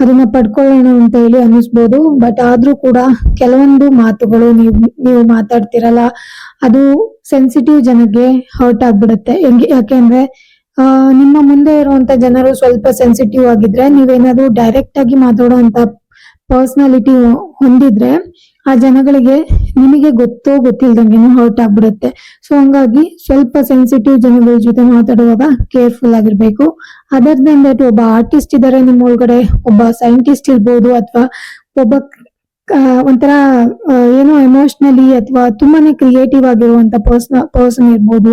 ಅದನ್ನ ಪಡ್ಕೊಳ್ಳೋಣ ಅಂತ ಹೇಳಿ ಅನ್ನಿಸ್ಬೋದು. ಬಟ್ ಆದ್ರೂ ಕೂಡ ಕೆಲವೊಂದು ಮಾತುಗಳು ನೀವು ನೀವು ಮಾತಾಡ್ತಿರಲ್ಲ, ಅದು ಸೆನ್ಸಿಟಿವ್ ಜನಕ್ಕೆ ಹರ್ಟ್ ಆಗ್ಬಿಡುತ್ತೆ. ಹೆಂಗೆ, ಯಾಕೆಂದ್ರೆ ನಿಮ್ಮ ಮುಂದೆ ಇರುವಂತ ಜನರು ಸ್ವಲ್ಪ ಸೆನ್ಸಿಟಿವ್ ಆಗಿದ್ರೆ ನೀವೇನಾದ್ರೂ ಡೈರೆಕ್ಟ್ ಆಗಿ ಮಾತಾಡುವಂತ ಪರ್ಸನಾಲಿಟಿ ಹೊಂದಿದ್ರೆ ಆ ಜನಗಳಿಗೆ ನಿಮಗೆ ಗೊತ್ತೋ ಗೊತ್ತಿಲ್ದಂಗೆನೂ ಹರ್ಟ್ ಆಗ್ಬಿಡುತ್ತೆ ಸೊ ಹಂಗಾಗಿ ಸ್ವಲ್ಪ ಸೆನ್ಸಿಟಿವ್ ಜನಗಳ ಜೊತೆ ಮಾತಾಡುವಾಗ ಕೇರ್ಫುಲ್ ಆಗಿರ್ಬೇಕು. ಅದರ್ ದನ್ ಒಬ್ಬ ಆರ್ಟಿಸ್ಟ್ ಇದ್ದಾರೆ ನಿಮ್ಮ ಒಳಗಡೆ ಒಬ್ಬ ಸೈಂಟಿಸ್ಟ್ ಇರ್ಬೋದು ಅಥವಾ ಒಬ್ಬ ಒಂಥರ ಏನೋ ಎಮೋಷನಲಿ ಅಥವಾ ತುಂಬಾನೇ ಕ್ರಿಯೇಟಿವ್ ಆಗಿರುವಂತ ಪರ್ಸನ್ ಪರ್ಸನ್ ಇರ್ಬೋದು.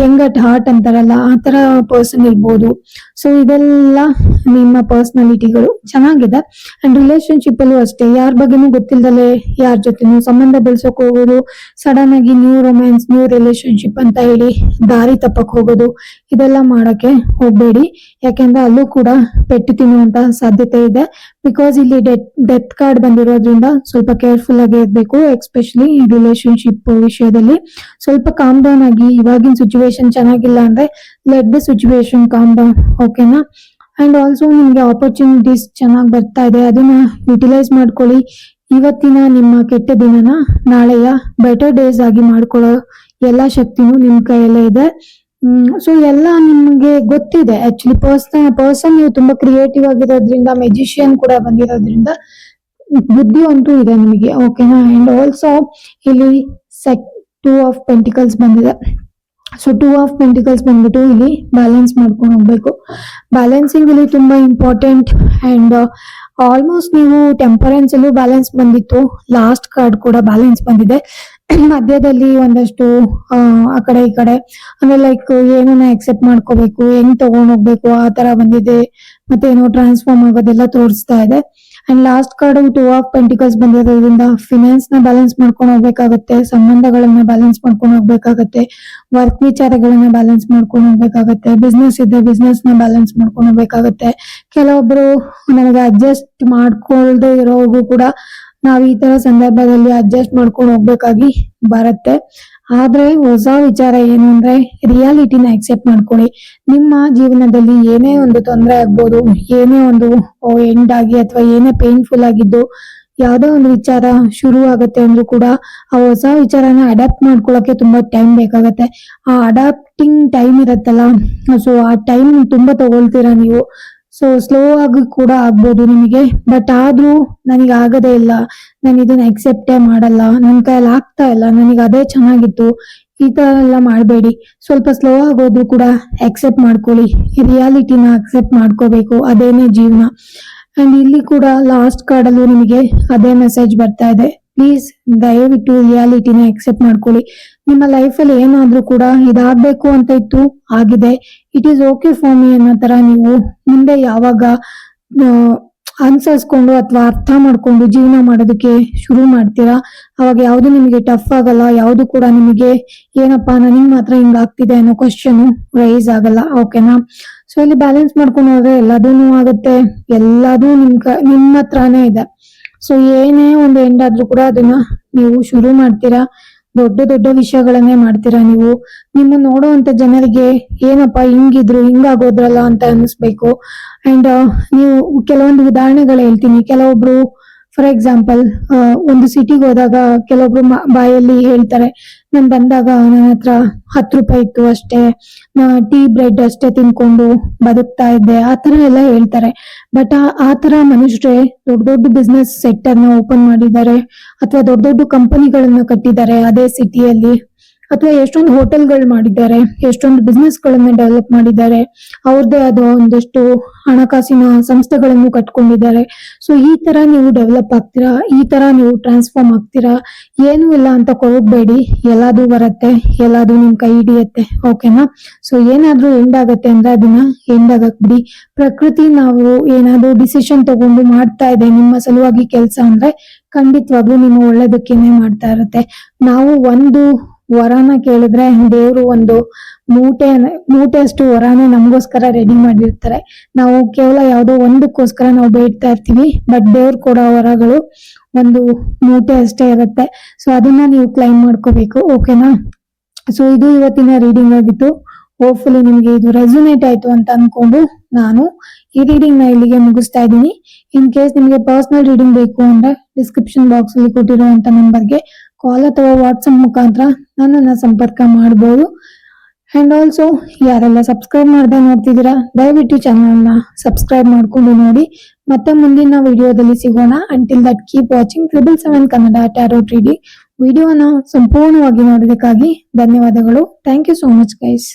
ಯಂಗ್ ಅಟ್ ಹಾರ್ಟ್ ಅಂತಾರಲ್ಲ, ಆ ತರ ಪರ್ಸನ್ ಇರ್ಬೋದು. ಸೊ ಇದೆಲ್ಲ ನಿಮ್ಮ ಪರ್ಸನಾಲಿಟಿಗಳು ಚೆನ್ನಾಗಿದೆ. ಅಂಡ್ ರಿಲೇಶನ್ಶಿಪ್ ಅಲ್ಲೂ ಅಷ್ಟೇ, ಯಾರ ಬಗ್ಗೆನೂ ಗೊತ್ತಿಲ್ದಲೆ ಯಾರ ಜೊತೆ ಸಂಬಂಧ ಬೆಳ್ಸೋಕ್ ಹೋಗೋದು ಸಡನ್ ಆಗಿ ನ್ಯೂ ರೊಮ್ಯಾನ್ಸ್ ನ್ಯೂ ರಿಲೇಶನ್ಶಿಪ್ ಅಂತ ಹೇಳಿ ದಾರಿ ತಪ್ಪಕ್ ಹೋಗೋದು, ಇದೆಲ್ಲ ಮಾಡಕ್ಕೆ ಹೋಗ್ಬೇಡಿ. ಯಾಕೆಂದ್ರೆ ಅಲ್ಲೂ ಕೂಡ ಪೆಟ್ಟು ತಿನ್ನುವಂತ ಸಾಧ್ಯತೆ ಇದೆ. ಬಿಕಾಸ್ ಇಲ್ಲಿ ಡೆತ್ ಡೆತ್ ಕಾರ್ಡ್ ಬಂದಿರೋದ್ರಿಂದ ಸ್ವಲ್ಪ ಕೇರ್ಫುಲ್ ಆಗಿ ಇರ್ಬೇಕು ಎಕ್ಸ್ಪೆಷಲಿ ರಿಲೇಶನ್ಶಿಪ್ ವಿಷಯದಲ್ಲಿ. ಸ್ವಲ್ಪ ಕಾಮ್ ಡೌನ್ ಆಗಿ, ಇವಾಗಿನ ಸಿಚುವೇಶನ್ ಚೆನ್ನಾಗಿಲ್ಲ ಅಂದ್ರೆ let the situation calm down ಓಕೆನಾ ಅಂಡ್ ಆಲ್ಸೋ ನಿಮ್ಗೆ ಆಪರ್ಚುನಿಟೀಸ್ ಚೆನ್ನಾಗಿ ಬರ್ತಾ ಇದೆ, ಅದನ್ನ ಯುಟಿಲೈಸ್ ಮಾಡ್ಕೊಳ್ಳಿ. ಇವತ್ತಿನ ನಿಮ್ಮ ಕೆಟ್ಟ ದಿನನ ನಾಳೆಯ ಬೆಟರ್ ಡೇಸ್ ಆಗಿ ಮಾಡ್ಕೊಳ್ಳೋ ಎಲ್ಲ ಶಕ್ತಿನೂ ನಿಮ್ಮ ಕೈಯಲ್ಲೇ ಇದೆ. ಸೊ ಎಲ್ಲ ನಿಮ್ಗೆ ಗೊತ್ತಿದೆ. ಆಕ್ಚುಲಿ ಪರ್ಸನ್ ಪರ್ಸನ್ ನೀವು ತುಂಬಾ ಕ್ರಿಯೇಟಿವ್ ಆಗಿರೋದ್ರಿಂದ ಮೆಜಿಷಿಯನ್ ಕೂಡ ಬಂದಿರೋದ್ರಿಂದ ಬುದ್ಧಿ ಅಂತೂ ಇದೆ ನಿಮಗೆ ಓಕೆನಾ ಅಂಡ್ ಆಲ್ಸೋ ಇಲ್ಲಿ ಸೆಕ್ ಟೂ ಆಫ್ ಪೆಂಟಿಕಲ್ಸ್ ಬಂದಿದೆ. ಸೊ ಟೂ ಆಫ್ ಪೆಂಟಿಕಲ್ಸ್ ಬಂದ್ಬಿಟ್ಟು ಇಲ್ಲಿ ಬ್ಯಾಲೆನ್ಸ್ ಮಾಡ್ಕೊಂಡು ಹೋಗ್ಬೇಕು. ಬ್ಯಾಲೆನ್ಸಿಂಗ್ ಇಲ್ಲಿ ತುಂಬಾ ಇಂಪಾರ್ಟೆಂಟ್ ಅಂಡ್ ಆಲ್ಮೋಸ್ಟ್ ನೀವು ಟೆಂಪರೆನ್ಸ್ ಅಲ್ಲೂ ಬ್ಯಾಲೆನ್ಸ್ ಬಂದಿತ್ತು. ಲಾಸ್ಟ್ ಕಾರ್ಡ್ ಕೂಡ ಬ್ಯಾಲೆನ್ಸ್ ಬಂದಿದೆ. ಮಧ್ಯದಲ್ಲಿ ಒಂದಷ್ಟು ಆ, ಕಡೆ ಈ ಕಡೆ. ಅಂದ್ರೆ ಲೈಕ್ ಏನನ್ನ ಎಕ್ಸೆಪ್ಟ್ ಮಾಡ್ಕೋಬೇಕು ಹೆಂಗ್ ತಗೊಂಡ್ ಹೋಗ್ಬೇಕು ಆ ತರ ಬಂದಿದೆ. ಮತ್ತೆ ಏನೋ ಟ್ರಾನ್ಸ್ಫಾರ್ಮ್ ಆಗೋದೆಲ್ಲ ತೋರಿಸ್ತಾ ಇದೆ. And last card two of pentacles ಬಂದಿರೋದ್ರಿಂದ ಫಿನಾನ್ಸ್ನ ಬ್ಯಾಲೆನ್ಸ್ ಮಾಡ್ಕೊಂಡು ಹೋಗ್ಬೇಕಾಗತ್ತೆ ಸಂಬಂಧಗಳನ್ನ ಬ್ಯಾಲೆನ್ಸ್ ಮಾಡ್ಕೊಂಡು ಹೋಗ್ಬೇಕಾಗತ್ತೆ ವರ್ಕ್ ವಿಚಾರಗಳನ್ನ ಬ್ಯಾಲೆನ್ಸ್ ಮಾಡ್ಕೊಂಡು ಹೋಗ್ಬೇಕಾಗತ್ತೆ ಬಿಸ್ನೆಸ್ ಇದ್ದೆ ಬಿಸ್ನೆಸ್ನ ಬ್ಯಾಲೆನ್ಸ್ ಮಾಡ್ಕೊಂಡು ಹೋಗ್ಬೇಕಾಗತ್ತೆ. ಕೆಲವೊಬ್ರು ನನಗೆ ಅಡ್ಜಸ್ಟ್ ಮಾಡ್ಕೊಳ್ದೆ ಇರೋರ್ಗು ಕೂಡ ನಾವ್ ಈ ತರ ಸಂದರ್ಭದಲ್ಲಿ ಅಡ್ಜಸ್ಟ್ ಮಾಡ್ಕೊಂಡು ಹೋಗ್ಬೇಕಾಗಿ ಬರುತ್ತೆ. ಆದ್ರೆ ಹೊಸ ವಿಚಾರ ಏನು ಅಂದ್ರೆ ರಿಯಾಲಿಟಿನ ಅಕ್ಸೆಪ್ಟ್ ಮಾಡ್ಕೊಳ್ಳಿ. ನಿಮ್ಮ ಜೀವನದಲ್ಲಿ ಏನೇ ಒಂದು ತೊಂದರೆ ಆಗ್ಬೋದು, ಏನೇ ಒಂದು ಎಂಡ್ ಆಗಿ ಅಥವಾ ಏನೇ ಪೇನ್ಫುಲ್ ಆಗಿದ್ದು, ಯಾವ್ದೋ ಒಂದು ವಿಚಾರ ಶುರು ಆಗುತ್ತೆ ಅಂದ್ರೂ ಕೂಡ ಆ ಹೊಸ ವಿಚಾರನ ಅಡಾಪ್ಟ್ ಮಾಡ್ಕೊಳ್ಳೋಕೆ ತುಂಬಾ ಟೈಮ್ ಬೇಕಾಗತ್ತೆ. ಆ ಅಡಾಪ್ಟಿಂಗ್ ಟೈಮ್ ಇರತ್ತಲ್ಲ ಸೊ ಆ ಟೈಮ್ ತುಂಬಾ ತಗೊಳ್ತೀರಾ ನೀವು? ಸೊ ಸ್ಲೋ ಆಗಿ ಕೂಡ ಆಗ್ಬೋದು ನಿಮಗೆ. ಬಟ್ ಆದ್ರೂ ನನಗೆ ಆಗದೇ ಇಲ್ಲ. ನಾನು ಇದನ್ನ ಅಕ್ಸೆಪ್ಟೇ ಮಾಡಲ್ಲ. ನನ್ನ ಕೈಯಲ್ಲಿ ಆಗ್ತಾ ಇಲ್ಲ. ನನಗೆ ಅದೇ ಚೆನ್ನಾಗಿತ್ತು. ಈ ತರ ಎಲ್ಲ ಮಾಡಬೇಡಿ. ಸ್ವಲ್ಪ ಸ್ಲೋ ಆಗೋದ್ರು ಕೂಡ ಅಕ್ಸೆಪ್ಟ್ ಮಾಡ್ಕೊಳ್ಳಿ. ರಿಯಾಲಿಟಿನ ಅಕ್ಸೆಪ್ಟ್ ಮಾಡ್ಕೋಬೇಕು. ಅದೇನೇ ಜೀವನ. ಅಂಡ್ ಇಲ್ಲಿ ಕೂಡ ಲಾಸ್ಟ್ ಕಾರ್ಡಲ್ಲೂ ನಿಮಗೆ ಅದೇ ಮೆಸೇಜ್ ಬರ್ತಾ ಇದೆ. ಪ್ಲೀಸ್ ದಯವಿಟ್ಟು ರಿಯಾಲಿಟಿನ ಅಕ್ಸೆಪ್ಟ್ ಮಾಡ್ಕೊಳ್ಳಿ. ನಿಮ್ಮ ಲೈಫಲ್ಲಿ ಏನಾದ್ರೂ ಕೂಡ ಇದಾಗಬೇಕು ಅಂತ ಇತ್ತು, ಆಗಿದೆ. It is okay for me ಅನ್ನೋ ತರ ನೀವು ಮುಂದೆ ಯಾವಾಗ ಅನುಸರಿಸ್ಕೊಂಡು ಅಥವಾ ಅರ್ಥ ಮಾಡ್ಕೊಂಡು ಜೀವನ ಮಾಡೋದಕ್ಕೆ ಶುರು ಮಾಡ್ತೀರಾ? ಅವಾಗ ಯಾವುದು ನಿಮಗೆ ಟಫ್ ಆಗಲ್ಲ, ಯಾವುದು ಕೂಡ ನಿಮಗೆ ಏನಪ್ಪಾ ನನಗೆ ಮಾತ್ರ ಹಿಂಗ್ ಆಗ್ತಿದೆ ಅನ್ನೋ ಕ್ವಶನ್ ರೈಸ್ ಆಗಲ್ಲ. ಓಕೆನಾ ಸೊ ಇಲ್ಲಿ ಬ್ಯಾಲೆನ್ಸ್ ಮಾಡ್ಕೊಂಡು ಹೋದ್ರೆ ಎಲ್ಲದೂ ಆಗುತ್ತೆ. ಎಲ್ಲದೂ ನಿಮ್ ಕ, ನಿಮ್ಮ ಹತ್ರನೇ ಇದೆ. ಸೊ ಏನೇ ಒಂದು ಎಂಡ್ ಆದ್ರೂ ಕೂಡ ಅದನ್ನ ನೀವು ಶುರು ಮಾಡ್ತೀರಾ? ದೊಡ್ಡ ದೊಡ್ಡ ವಿಷಯಗಳನ್ನೇ ಮಾಡ್ತೀರಾ ನೀವು? ನಿಮ್ಮ ನೋಡುವಂತ ಜನರಿಗೆ ಏನಪ್ಪಾ ಹಿಂಗಿದ್ರು, ಹಿಂಗಾಗೋದ್ರಲ್ಲ ಅಂತ ಅನ್ನಿಸ್ಬೇಕು. ಅಂಡ್ ನೀವು ಕೆಲವೊಂದು ಉದಾಹರಣೆಗಳು ಹೇಳ್ತೀನಿ. ಕೆಲವೊಬ್ರು ಫಾರ್ ಎಕ್ಸಾಂಪಲ್ ಒಂದು ಸಿಟಿಗೆ ಹೋದಾಗ ಕೆಲವೊಬ್ರು ಬಾಯಲ್ಲಿ ಹೇಳ್ತಾರೆ, ನಾನ್ ಬಂದಾಗ ನನ್ನ ಹತ್ರ ಹತ್ತು ರೂಪಾಯಿ ಇತ್ತು ಅಷ್ಟೇ ಟೀ, ಬ್ರೆಡ್ ಅಷ್ಟೇ ತಿನ್ಕೊಂಡು ಬದುಕ್ತಾ ಇದ್ದೆ, ಆ ತರ ಎಲ್ಲ ಹೇಳ್ತಾರೆ. ಬಟ್ ಆ ತರ ಮನುಷ್ಯರೇ ದೊಡ್ಡ ದೊಡ್ಡ ಬಿಸ್ನೆಸ್ ಸೆಕ್ಟರ್ನ ಓಪನ್ ಮಾಡಿದ್ದಾರೆ, ಅಥವಾ ದೊಡ್ಡ ದೊಡ್ಡ ಕಂಪನಿಗಳನ್ನ ಕಟ್ಟಿದ್ದಾರೆ ಅದೇ ಸಿಟಿಯಲ್ಲಿ ಅಥವಾ ಎಷ್ಟೊಂದು ಹೋಟೆಲ್ಗಳು ಮಾಡಿದ್ದಾರೆ, ಎಷ್ಟೊಂದು ಬಿಸ್ನೆಸ್ ಗಳನ್ನ ಡೆವಲಪ್ ಮಾಡಿದ್ದಾರೆ ಅವ್ರದ್ದೇ ಆದ ಒಂದಷ್ಟು ಹಣಕಾಸಿನ ಸಂಸ್ಥೆಗಳನ್ನು ಕಟ್ಕೊಂಡಿದ್ದಾರೆ. ಸೊ, ಈ ತರ ನೀವು ಡೆವಲಪ್ ಆಗ್ತೀರಾ? ಈ ತರ ನೀವು ಟ್ರಾನ್ಸ್ಫಾರ್ಮ್ ಆಗ್ತೀರಾ? ಏನು ಇಲ್ಲ ಅಂತ ಕೊರಗಬೇಡಿ. ಎಲ್ಲಾದು ಬರತ್ತೆ ಎಲ್ಲಾದು ನಿಮ್ ಕೈ ಹಿಡಿಯತ್ತೆ, ಓಕೆನಾ? ಸೊ, ಏನಾದ್ರೂ ಎಂಡ್ ಆಗತ್ತೆ ಅಂದ್ರೆ ಅದನ್ನ ಎಂಡ್ ಆಗಕ್ ಬಿಡಿ. ಪ್ರಕೃತಿ ನಾವು ಏನಾದ್ರೂ ಡಿಸಿಷನ್ ತಗೊಂಡು ಮಾಡ್ತಾ ಇದೆ ನಿಮ್ಮ ಸಲುವಾಗಿ ಕೆಲಸ ಅಂದ್ರೆ ಖಂಡಿತವಾಗ್ಲೂ ನಿಮ್ಮ ಒಳ್ಳೇದಕ್ಕೇನೆ ಮಾಡ್ತಾ ಇರುತ್ತೆ. ನಾವು ಒಂದು ವರನ ಕೇಳಿದ್ರೆ ದೇವರು ಒಂದು ಮೂಟೆ, ಮೂಟೆಯಷ್ಟು ವರನ ನಮಗೋಸ್ಕರ ರೆಡಿ ಮಾಡಿರ್ತಾರೆ. ನಾವು ಕೇವಲ ಯಾವುದೋ ಒಂದಕ್ಕೋಸ್ಕರ ನಾವು ಬೇಡ್ತಾ ಇರ್ತೀವಿ ಬಟ್ ದೇವ್ರು ಕೊಡೋ ವರಗಳು ಒಂದು ಮೂಟೆ ಅಷ್ಟೇ ಇರುತ್ತೆ. ಸೊ ಅದನ್ನ ನೀವು ಕ್ಲೈಮ್ ಮಾಡ್ಕೋಬೇಕು ಓಕೆನಾ ಸೊ ಇದು ಇವತ್ತಿನ ರೀಡಿಂಗ್ ಆಗಿತ್ತು. ಹೋಪ್ಫುಲಿ ನಿಮ್ಗೆ ಇದು ರೆಸುನೇಟ್ ಆಯ್ತು ಅಂತ ಅನ್ಕೊಂಡು ನಾನು ಈ ರೀಡಿಂಗ್ನ ಇಲ್ಲಿಗೆ ಮುಗಿಸ್ತಾ ಇದ್ದೀನಿ. ಇನ್ ಕೇಸ್ ನಿಮ್ಗೆ ಪರ್ಸನಲ್ ರೀಡಿಂಗ್ ಬೇಕು ಅಂದ್ರೆ ಡಿಸ್ಕ್ರಿಪ್ಷನ್ ಬಾಕ್ಸ್ ಅಲ್ಲಿ ಕೊಟ್ಟಿರುವಂತ ನಂಬರ್ಗೆ ಕಾಲ್ ಅಥವಾ ವಾಟ್ಸಪ್ ಮುಖಾಂತರ ನನ್ನನ್ನ ಸಂಪರ್ಕ ಮಾಡಬಹುದು ಅಂಡ್ ಆಲ್ಸೋ ಯಾರೆಲ್ಲ ಸಬ್ಸ್ಕ್ರೈಬ್ ಮಾಡದೆ ನೋಡ್ತಿದ್ದೀರಾ, ದಯವಿಟ್ಟು ಚಾನಲ್ನ ಸಬ್ಸ್ಕ್ರೈಬ್ ಮಾಡ್ಕೊಂಡು ನೋಡಿ. ಮತ್ತೆ ಮುಂದಿನ ವಿಡಿಯೋದಲ್ಲಿ ಸಿಗೋಣ. Until that keep watching triple seven Kannada tarot three D ವಿಡಿಯೋನ ಸಂಪೂರ್ಣವಾಗಿ ನೋಡೋದಕ್ಕಾಗಿ ಧನ್ಯವಾದಗಳು. Thank you so much guys